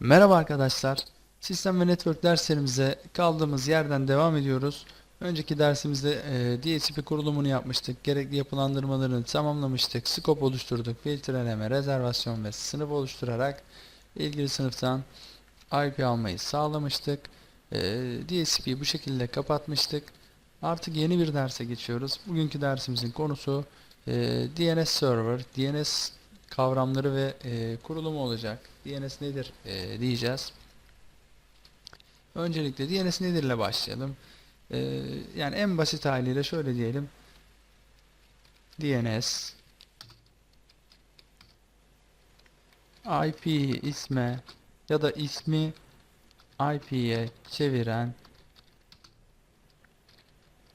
Merhaba arkadaşlar. Sistem ve Network derslerimize kaldığımız yerden devam ediyoruz. Önceki dersimizde e, DHCP kurulumunu yapmıştık. Gerekli yapılandırmalarını tamamlamıştık. Scope oluşturduk. Filtreleme, rezervasyon ve sınıf oluşturarak ilgili sınıftan IP almayı sağlamıştık. E, DHCP'yi bu şekilde kapatmıştık. Artık yeni bir derse geçiyoruz. Bugünkü dersimizin konusu e, DNS Server, DNS kavramları ve e, kurulumu olacak. DNS nedir e, diyeceğiz. Öncelikle DNS nedir ile başlayalım. E, yani en basit haliyle şöyle diyelim. DNS IP isme ya da ismi IP'ye çeviren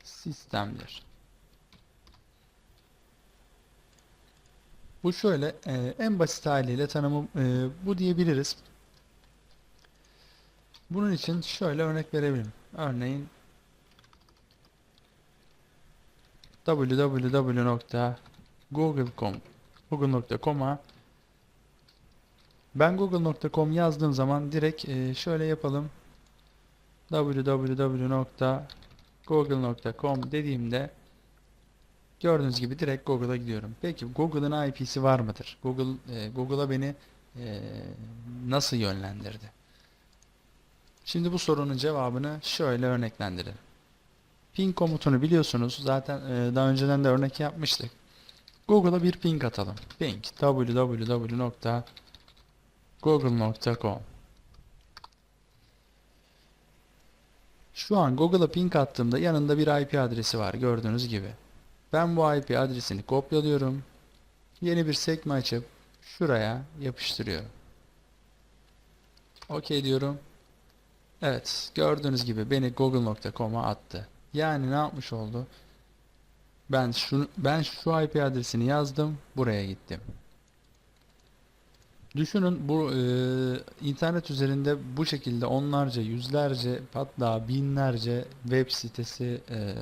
sistemdir. Bu şöyle e, en basit haliyle tanımı e, bu diyebiliriz. Bunun için şöyle örnek verebilirim. Örneğin www.google.com google.com'a ben google.com yazdığım zaman direkt e, şöyle yapalım. www.google.com dediğimde Gördüğünüz gibi direkt Google'a gidiyorum. Peki Google'ın IP'si var mıdır? Google e, Google'a beni e, nasıl yönlendirdi? Şimdi bu sorunun cevabını şöyle örneklendirelim. Ping komutunu biliyorsunuz. Zaten e, daha önceden de örnek yapmıştık. Google'a bir ping atalım. Ping www.google.com Şu an Google'a ping attığımda yanında bir IP adresi var gördüğünüz gibi. Ben bu IP adresini kopyalıyorum. Yeni bir sekme açıp şuraya yapıştırıyorum. OK diyorum. Evet, gördüğünüz gibi beni google.com'a attı. Yani ne yapmış oldu? Ben şu ben şu IP adresini yazdım, buraya gittim. Düşünün bu e, internet üzerinde bu şekilde onlarca, yüzlerce, hatta binlerce web sitesi e,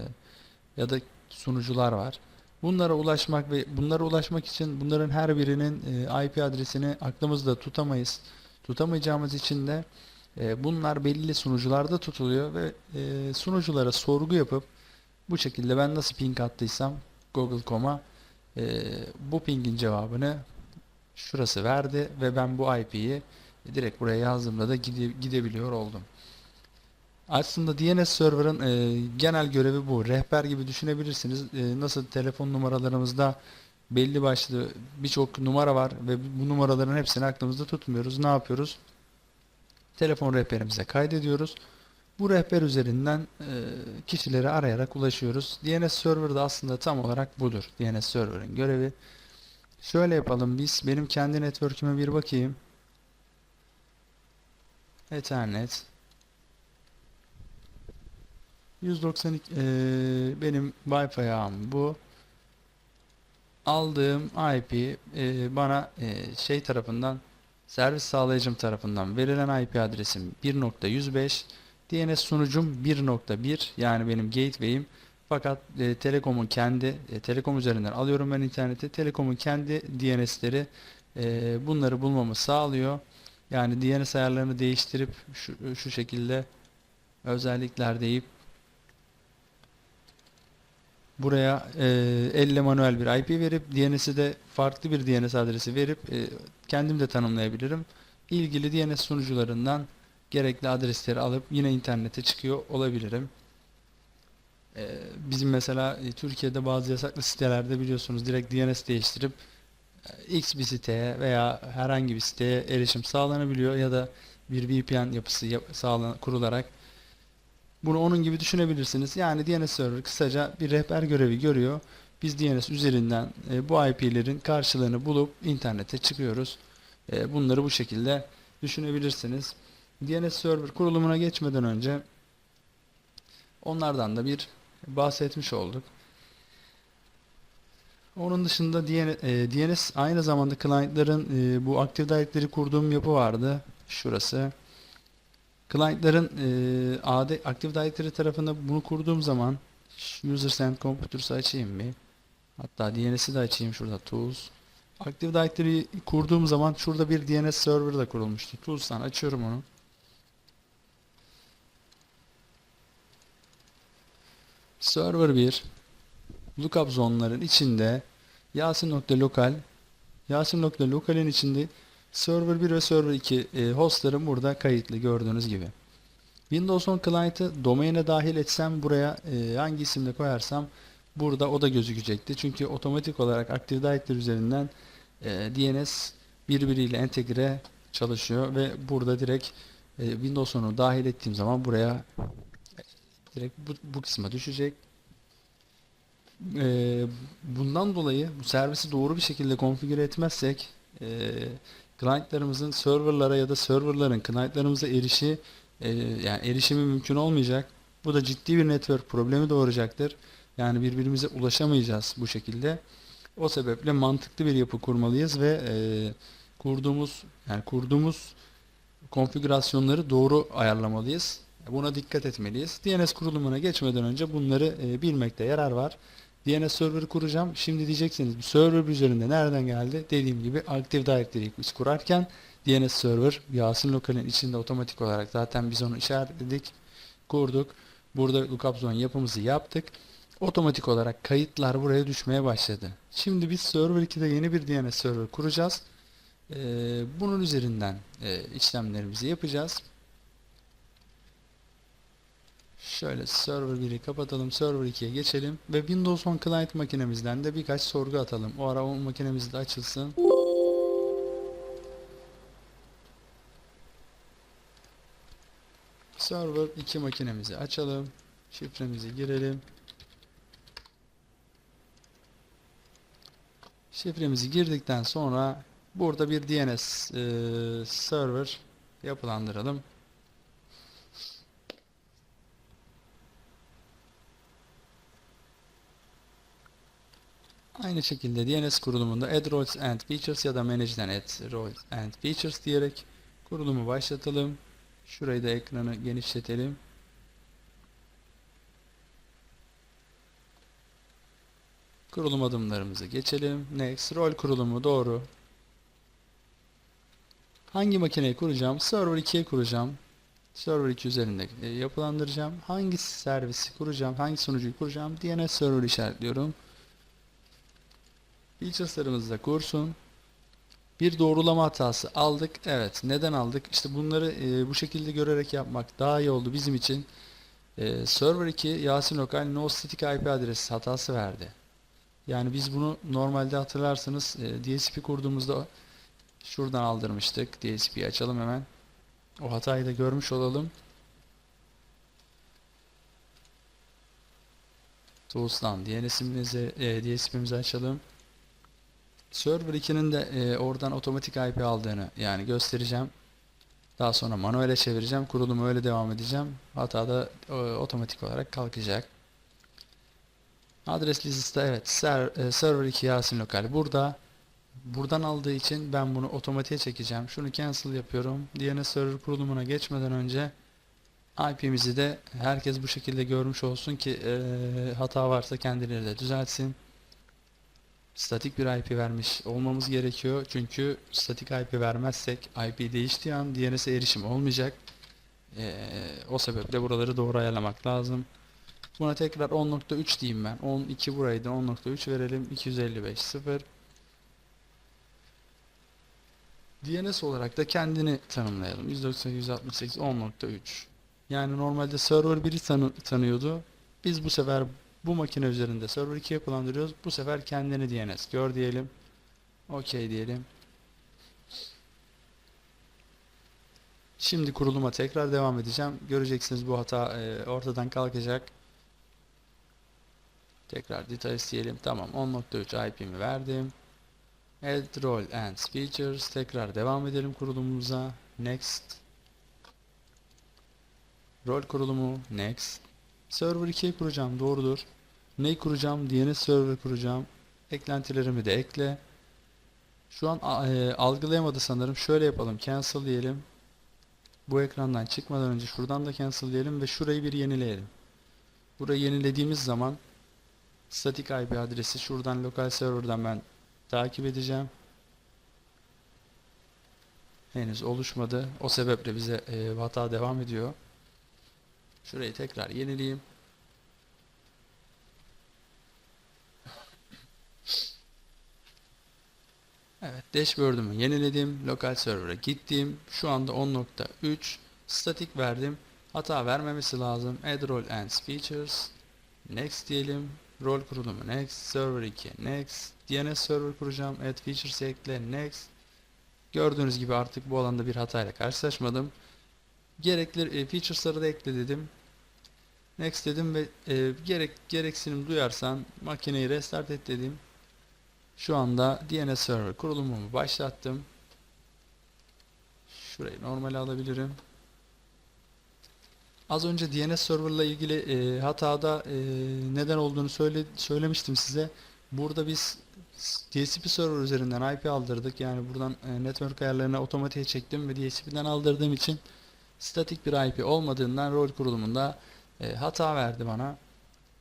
ya da sunucular var. Bunlara ulaşmak ve bunlara ulaşmak için bunların her birinin e, IP adresini aklımızda tutamayız. Tutamayacağımız için de e, bunlar belli sunucularda tutuluyor ve e, sunuculara sorgu yapıp bu şekilde ben nasıl ping attıysam Google.com'a bu pingin cevabını şurası verdi ve ben bu IP'yi direkt buraya yazdığımda da gide, gidebiliyor oldum. Aslında DNS server'ın e, genel görevi bu. Rehber gibi düşünebilirsiniz. E, nasıl telefon numaralarımızda belli başlı birçok numara var ve bu numaraların hepsini aklımızda tutmuyoruz. Ne yapıyoruz? Telefon rehberimize kaydediyoruz. Bu rehber üzerinden e, kişileri arayarak ulaşıyoruz. DNS server da aslında tam olarak budur. DNS server'ın görevi. Şöyle yapalım biz. Benim kendi network'üme bir bakayım. Ethernet 192 eee, benim Wi-Fi ağım bu. Aldığım IP eee, bana eee, şey tarafından servis sağlayıcım tarafından verilen IP adresim 1.105 DNS sunucum 1.1 yani benim gateway'im fakat e, Telekom'un kendi e, Telekom üzerinden alıyorum ben interneti. Telekom'un kendi DNS'leri e, bunları bulmamı sağlıyor. Yani DNS ayarlarını değiştirip şu, şu şekilde özellikler deyip Buraya e, elle manuel bir IP verip DNS'i de farklı bir DNS adresi verip e, kendim de tanımlayabilirim. İlgili DNS sunucularından gerekli adresleri alıp yine internete çıkıyor olabilirim. E, bizim mesela e, Türkiye'de bazı yasaklı sitelerde biliyorsunuz direkt DNS değiştirip e, X bir siteye veya herhangi bir siteye erişim sağlanabiliyor ya da bir VPN yapısı yap sağlan kurularak bunu onun gibi düşünebilirsiniz. Yani DNS server kısaca bir rehber görevi görüyor. Biz DNS üzerinden e, bu IP'lerin karşılığını bulup internete çıkıyoruz. E, bunları bu şekilde düşünebilirsiniz. DNS server kurulumuna geçmeden önce onlardan da bir bahsetmiş olduk. Onun dışında DNS, e, aynı zamanda client'ların e, bu Active Directory kurduğum yapı vardı. Şurası. Client'ların e, AD Active Directory tarafında bunu kurduğum zaman User Send Computers'ı açayım bir. Hatta DNS'i de açayım şurada Tools. Active Directory kurduğum zaman şurada bir DNS server da kurulmuştu. Tools'tan açıyorum onu. Server 1 lookup zone'ların içinde yasin.lokal yasin.lokal'in içinde server 1 ve server 2 e, hostlarım burada kayıtlı gördüğünüz gibi. Windows 10 client'ı domaine dahil etsem buraya e, hangi isimle koyarsam burada o da gözükecekti. Çünkü otomatik olarak Active Directory üzerinden e, DNS birbiriyle entegre çalışıyor ve burada direkt e, Windows 10'u dahil ettiğim zaman buraya direkt bu, bu kısma düşecek. E, bundan dolayı bu servisi doğru bir şekilde konfigüre etmezsek e, client'larımızın serverlara ya da serverların client'larımıza erişi e, yani erişimi mümkün olmayacak. Bu da ciddi bir network problemi doğuracaktır. Yani birbirimize ulaşamayacağız bu şekilde. O sebeple mantıklı bir yapı kurmalıyız ve e, kurduğumuz yani kurduğumuz konfigürasyonları doğru ayarlamalıyız. Buna dikkat etmeliyiz. DNS kurulumuna geçmeden önce bunları e, bilmekte yarar var. DNS server kuracağım. Şimdi diyeceksiniz bu server üzerinde nereden geldi? Dediğim gibi Active Directory biz kurarken DNS server Yasin Lokal'in içinde otomatik olarak zaten biz onu işaretledik, kurduk. Burada lookup zone yapımızı yaptık. Otomatik olarak kayıtlar buraya düşmeye başladı. Şimdi biz server 2'de yeni bir DNS server kuracağız. Ee, bunun üzerinden e, işlemlerimizi yapacağız. Şöyle server 1'i kapatalım, server 2'ye geçelim ve Windows 10 client makinemizden de birkaç sorgu atalım. O ara o makinemiz de açılsın. Server 2 makinemizi açalım. Şifremizi girelim. Şifremizi girdikten sonra burada bir DNS e, server yapılandıralım. Aynı şekilde DNS kurulumunda add roles and features ya da manage'den add roles and features diyerek kurulumu başlatalım. Şurayı da ekranı genişletelim. Kurulum adımlarımızı geçelim. Next. Rol kurulumu doğru. Hangi makineyi kuracağım? Server 2'ye kuracağım. Server 2 üzerinde e, yapılandıracağım. Hangi servisi kuracağım? Hangi sunucuyu kuracağım? DNS server işaretliyorum. Features'larımız da kursun. Bir doğrulama hatası aldık. Evet. Neden aldık? İşte bunları e, bu şekilde görerek yapmak daha iyi oldu bizim için. E, server 2 Yasin Lokal no static IP adresi hatası verdi. Yani biz bunu normalde hatırlarsınız e, DSP kurduğumuzda şuradan aldırmıştık. DSP'yi açalım hemen. O hatayı da görmüş olalım. Tools'tan DNS'imizi, e, DSP'mizi açalım. Server 2'nin de e, oradan otomatik IP aldığını yani göstereceğim. Daha sonra manuele çevireceğim. Kurulumu öyle devam edeceğim. Hata da e, otomatik olarak kalkacak. Adres listesi evet ser, e, server 2 Yasin Lokal burada. Buradan aldığı için ben bunu otomatiğe çekeceğim. Şunu cancel yapıyorum. DNS server kurulumuna geçmeden önce IP'mizi de herkes bu şekilde görmüş olsun ki e, hata varsa kendileri de düzeltsin. Statik bir IP vermiş olmamız gerekiyor. Çünkü statik IP vermezsek IP değiştiği an DNS'e erişim olmayacak. E, o sebeple buraları doğru ayarlamak lazım. Buna tekrar 10.3 diyeyim ben. 12 buraydı. 10.3 verelim. 255 0. DNS olarak da kendini tanımlayalım. 198 10.3. Yani normalde server 1'i tanı tanıyordu. Biz bu sefer bu makine üzerinde server 2'ye kullandırıyoruz. Bu sefer kendini DNS gör diyelim. OK diyelim. Şimdi kuruluma tekrar devam edeceğim. Göreceksiniz bu hata e, ortadan kalkacak. Tekrar details diyelim. Tamam 10.3 IP'mi verdim. Add role and features. Tekrar devam edelim kurulumumuza. Next. Rol kurulumu. Next. Server 2'yi kuracağım. Doğrudur. Neyi kuracağım? DNS server kuracağım. Eklentilerimi de ekle. Şu an e, algılayamadı sanırım. Şöyle yapalım. Cancel diyelim. Bu ekrandan çıkmadan önce şuradan da cancel diyelim ve şurayı bir yenileyelim. Burayı yenilediğimiz zaman static IP adresi şuradan lokal server'dan ben takip edeceğim. henüz oluşmadı. O sebeple bize e, hata devam ediyor. Şurayı tekrar yenileyeyim. Evet, dashboard'umu yeniledim. Lokal server'a gittim. Şu anda 10.3 statik verdim. Hata vermemesi lazım. Add role and features. Next diyelim. Rol kurulumu next. Server 2 next. DNS server kuracağım. Add features ekle next. Gördüğünüz gibi artık bu alanda bir hatayla karşılaşmadım. Gerekli e, features'ları da ekle dedim. Next dedim ve e, gerek gereksinim duyarsan makineyi restart et dedim. Şu anda DNS server kurulumumu başlattım. Şurayı normale alabilirim. Az önce DNS serverla ilgili e, hatada e, neden olduğunu söyle, söylemiştim size. Burada biz DHCP server üzerinden IP aldırdık. Yani buradan e, network ayarlarını otomatiğe çektim ve DHCP'den aldırdığım için statik bir IP olmadığından rol kurulumunda e, hata verdi bana.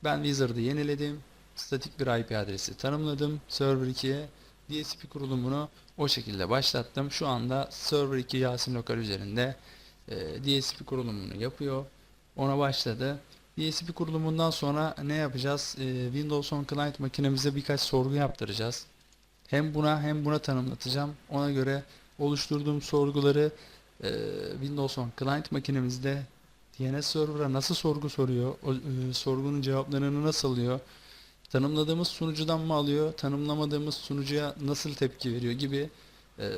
Ben Wizard'ı yeniledim. Statik bir IP adresi tanımladım server 2'ye. DHCP kurulumunu o şekilde başlattım. Şu anda server 2 Yasin Lokal üzerinde e, DHCP kurulumunu yapıyor. Ona başladı. DHCP kurulumundan sonra ne yapacağız? E, Windows 10 Client makinemize birkaç sorgu yaptıracağız. Hem buna hem buna tanımlatacağım. Ona göre oluşturduğum sorguları e, Windows 10 Client makinemizde DNS server'a nasıl sorgu soruyor? O, e, sorgunun cevaplarını nasıl alıyor? Tanımladığımız sunucudan mı alıyor? Tanımlamadığımız sunucuya nasıl tepki veriyor gibi e,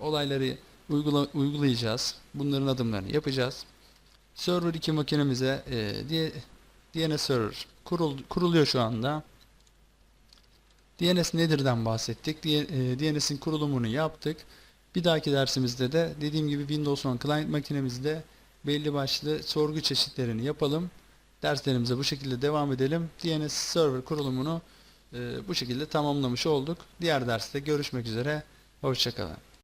olayları uygula, uygulayacağız. Bunların adımlarını yapacağız. Server 2 makinemize e, DNS server kurul, kuruluyor şu anda. DNS nedirden bahsettik. D- e, DNS'in kurulumunu yaptık. Bir dahaki dersimizde de dediğim gibi Windows 10 client makinemizde belli başlı sorgu çeşitlerini yapalım. Derslerimize bu şekilde devam edelim. DNS server kurulumunu e, bu şekilde tamamlamış olduk. Diğer derste görüşmek üzere. Hoşçakalın.